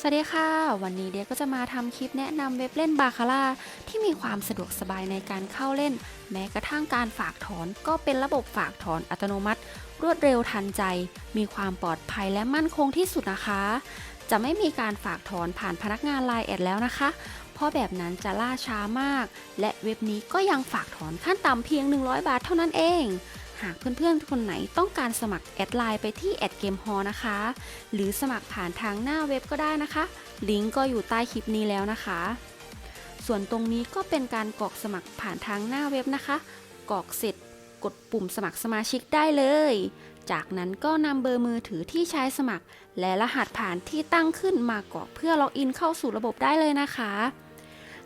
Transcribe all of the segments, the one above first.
สวัสดีค่ะ วันนี้เดียก็จะมาทำคลิปแนะนำเว็บเล่นบาคาร่าที่มีความสะดวกสบายในการเข้าเล่น แม้กระทั่งการฝากถอนก็เป็นระบบฝากถอนอัตโนมัติ รวดเร็วทันใจ มีความปลอดภัยและมั่นคงที่สุดนะคะ จะไม่มีการฝากถอนผ่านพนักงานไลน์แอดแล้วนะคะ เพราะแบบนั้นจะล่าช้ามาก และเว็บนี้ก็ยังฝากถอนขั้นต่ำเพียง 100 บาทเท่านั้นเอง หากเพื่อนๆ คนไหนต้องการสมัครแอดไลน์ไปที่แอดเกมฮอนะคะ หรือสมัครผ่านทางหน้าเว็บก็ได้นะคะ ลิงก์ก็อยู่ใต้คลิปนี้แล้วนะคะ ส่วนตรงนี้ก็เป็นการกรอกสมัครผ่านทางหน้าเว็บนะคะ กรอกเสร็จกดปุ่มสมัครสมาชิกได้เลย จากนั้นก็นำเบอร์มือถือที่ใช้สมัคร และรหัสผ่านที่ตั้งขึ้นมากรอกเพื่อล็อกอินเข้าสู่ระบบได้เลยนะคะ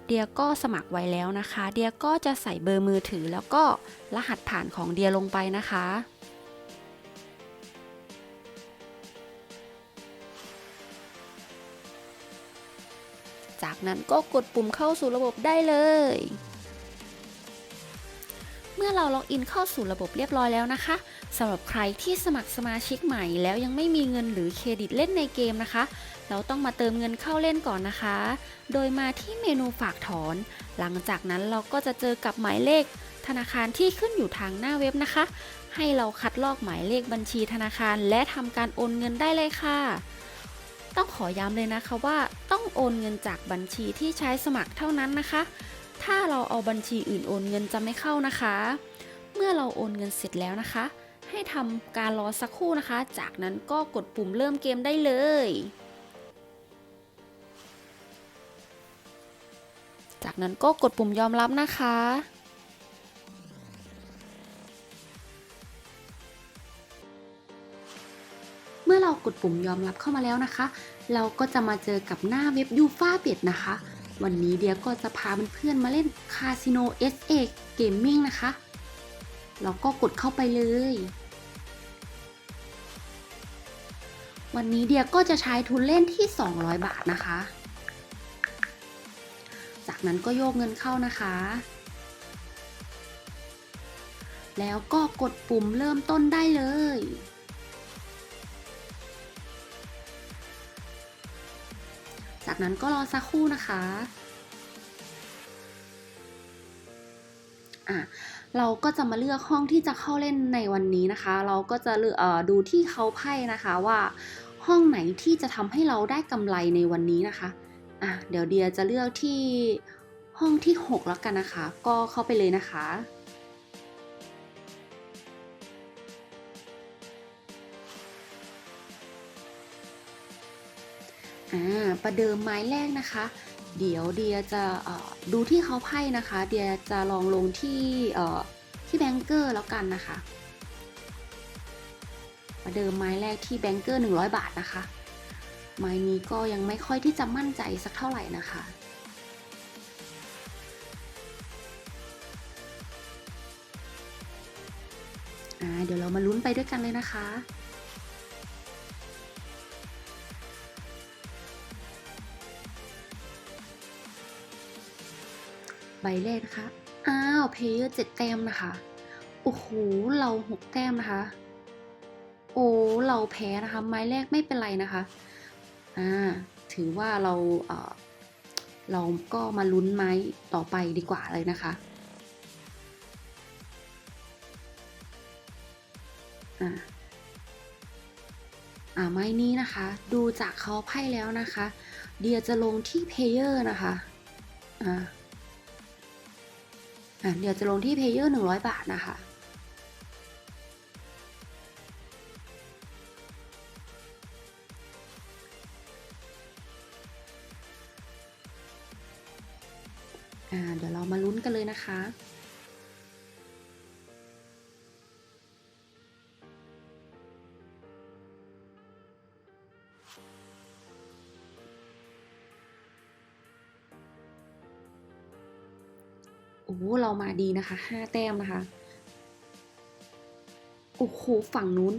เดียก็สมัครไว้แล้วนะคะ เดียก็จะใส่เบอร์มือถือแล้วก็รหัสผ่านของเดียลงไปนะคะ จากนั้นก็กดปุ่มเข้าสู่ระบบได้เลย เมื่อเราล็อกอินเข้าสู่ระบบเรียบร้อยแล้วนะคะ สำหรับใครที่สมัครสมาชิกใหม่แล้วยังไม่มีเงินหรือเครดิตเล่นในเกมนะคะ เราต้องมาเติมเงินเข้าเล่นก่อนนะคะ โดยมาที่เมนูฝากถอน หลังจากนั้นเราก็จะเจอกับหมายเลข ธนาคารที่ขึ้นอยู่ทางหน้าเว็บนะคะ ให้เราคัดลอกหมายเลขบัญชีธนาคาร และทำการโอนเงินได้เลยค่ะ ต้องขอย้ำเลยนะคะว่าต้องโอนเงินจากบัญชีที่ใช้สมัครเท่านั้นนะคะ ถ้าเราเอาบัญชีอื่นโอนเงินจะไม่เข้านะคะ เมื่อเราโอนเงินเสร็จแล้วนะคะ ให้ทำการรอสักครู่นะคะ จากนั้นก็กดปุ่มเริ่มเกมได้เลย จากนั้นก็กดปุ่มยอมรับนะคะเมื่อเรากดปุ่มยอมรับเข้ามาแล้วนะคะ เราก็จะมาเจอกับหน้าเว็บยูฟาเป็ดนะคะ วันนี้เดียก็จะพาเพื่อนๆมาเล่นคาสิโน SA Gaming นะคะ เราก็กดเข้าไปเลย วันนี้เดียก็จะใช้ทุนเล่นที่ 200 บาทนะคะ จากนั้นก็โยกเงินเข้านะคะ แล้วก็กดปุ่มเริ่มต้นได้เลย จากนั้นก็รอสักครู่นะคะอะเราก็จะมาเลือกห้องที่จะเข้าเล่นในวันนี้นะคะ เราก็จะเลือกเออดูที่เขาไพ่นะคะว่า ห้องไหนที่จะทำให้เราได้กำไรในวันนี้นะคะอะเดี๋ยวเดียจะเลือกที่ห้องที่ 6 แล้วกันนะคะ ก็เข้าไปเลยนะคะ อ่า ประเดิมไม้แรกนะคะ เดี๋ยวเดียจะดูที่เขาไพ่นะคะ เดียจะลองลงที่ที่แบงเกอร์แล้วกันนะคะ ประเดิมไม้แรกที่แบงเกอร์100 บาทนะคะ ไม้นี้ก็ยังไม่ค่อยที่จะมั่นใจสักเท่าไหร่นะคะเดี๋ยวเรามาลุ้นไปด้วยกันเลยนะคะ ใบแรกนะคะ อ้าว เพลเยอร์เจ็ดแต้มนะคะ โอ้โห เราหกแต้มนะคะ โอ้เราแพ้นะคะ ไม้แรกไม่เป็นไรนะคะอ่าถือว่าเราเออเราก็มาลุ้นไม้ต่อไปดีกว่าเลยนะคะอ่าอ่าไม้นี้นะคะ ดูจากเขาไพ่แล้วนะคะ เดียจะลงที่เพเยอร์นะคะอ่าอะเดี๋ยวจะลงที่เพย์เยอร์100บาทนะคะ เดี๋ยวเรามาลุ้นกันเลยนะคะ โอ้โหเรามาดีนะคะห้าแต้มนะคะ โอ้โหฝั่งนู้น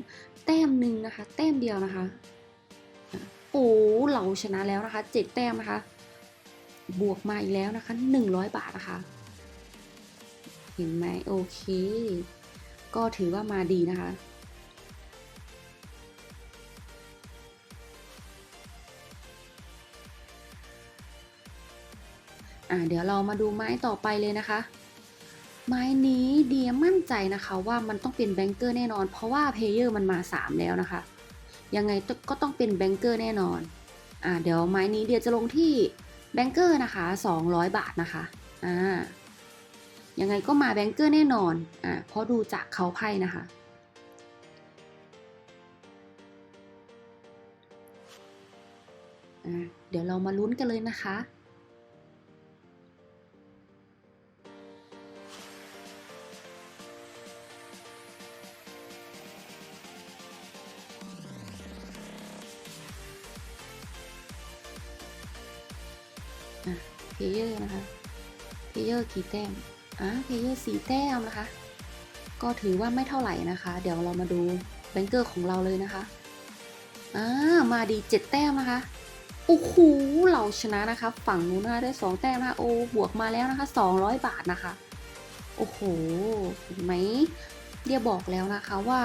แต้มหนึ่งนะคะ แต้มเดียวนะคะ โอ้เราชนะแล้วนะคะเจ็ดแต้มนะคะ บวกมาอีกแล้วนะคะหนึ่งร้อยบาทนะคะ เห็นไหมโอเค ก็ถือว่ามาดีนะคะ อ่าเดี๋ยวเรามาดูไม้ต่อไปเลยนะคะ ไม้นี้เดียมั่นใจนะคะว่ามันต้องเป็นแบงเกอร์แน่นอน เพราะว่าเพลเยอร์มันมา 3 แล้วนะคะ ยังไงก็ต้องเป็นแบงเกอร์แน่นอน อ่าเดี๋ยวไม้นี้เดียจะลงที่ แบงเกอร์นะคะ200 บาทนะคะอ่ายังไงก็มาแบงเกอร์แน่นอนอ่าเพราะดูจากเขาไพ่นะคะอ่าเดี๋ยวเรามาลุ้นกันเลยนะคะ อะเพเยอร์นะคะเพเยอร์กี่แต้มอะเพเยอร์สี่แต้มนะคะ ก็ถือว่าไม่เท่าไหร่นะคะ เดี๋ยวเรามาดูแบงเกอร์ของเราเลยนะคะอ่ามาดีเจ็ดแต้มนะคะโอ้โหเราชนะนะคะ ฝั่งนู้นนะคะได้สองแต้มนะคะโอ้บวกมาแล้วนะคะสองร้อยบาทนะคะ โอ้โหเห็นไหมเดียบอกแล้วนะคะว่า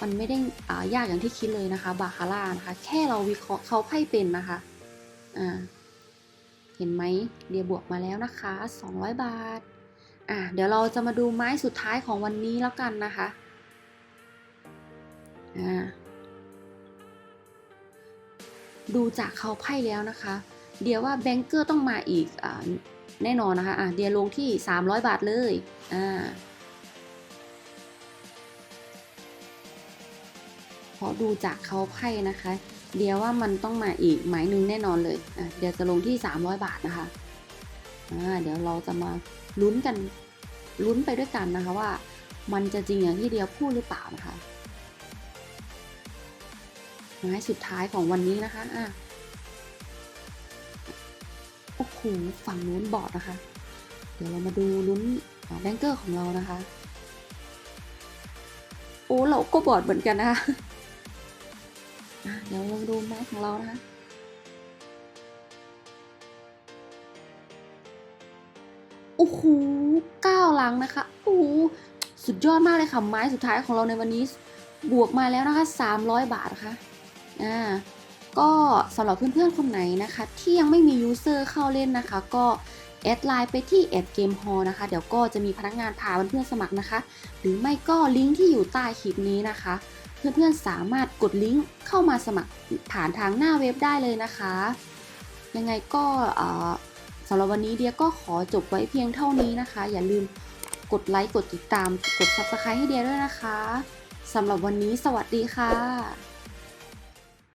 มันไม่ได้อ่ายากอย่างที่คิดเลยนะคะ บาคาร่านะคะ แค่เราวิเคราะห์เขาไพ่เป็นนะคะอ่า เห็นไหมเดียบวกมาแล้วนะคะ 200 บาท อะเดี๋ยวเราจะมาดูไม้สุดท้ายของวันนี้แล้วกันนะคะ อ่า ดูจากเขาไพ่แล้วนะคะ เดียว่าแบงเกอร์ต้องมาอีกอ่าแน่นอนนะคะ อะเดียลงที่ 300 บาทเลย อ่าเพราะดูจากเขาไพ่นะคะ เดียวว่ามันต้องมาอีกหมายหนึ่งแน่นอนเลยอะเดี๋ยวจะลงที่ 300 บาทนะคะอ่าเดี๋ยวเราจะมาลุ้นกันลุ้นไปด้วยกันนะคะว่า มันจะจริงอย่างที่เดียวพูดหรือเปล่านะคะไม้สุดท้ายของวันนี้นะคะอะโอ้โหฝั่งนู้นบอดนะคะ เดี๋ยวเรามาดูลุ้นแบงเกอร์ของเรานะคะ โอ้เราก็บอดเหมือนกันนะคะอะ เดี๋ยวเราดูไม้ของเรานะคะโอ้โหเก้าหลังนะคะโอ้โหสุดยอดมากเลยค่ะ ไม้สุดท้ายของเราในวันนี้บวกมาแล้วนะคะ300 บาทนะคะอ่าก็สำหรับเพื่อนๆคนไหนนะคะ ที่ยังไม่มียูเซอร์เข้าเล่นนะคะ ก็แอดไลน์ไปที่แอดเกมฮอลนะคะ เดี๋ยวก็จะมีพนักงานพาเพื่อนๆสมัครนะคะ หรือไม่ก็ลิงก์ที่อยู่ใต้คลิปนี้นะคะ เพื่อนๆสามารถกดลิงก์เข้ามาสมัครผ่านทางหน้าเว็บได้เลยนะคะ ยังไงก็สำหรับวันนี้เดียก็ขอจบไว้เพียงเท่านี้นะคะ อย่าลืมกดไลค์กดติดตามกด subscribe ให้เดียด้วยนะคะสำหรับวันนี้สวัสดีค่ะ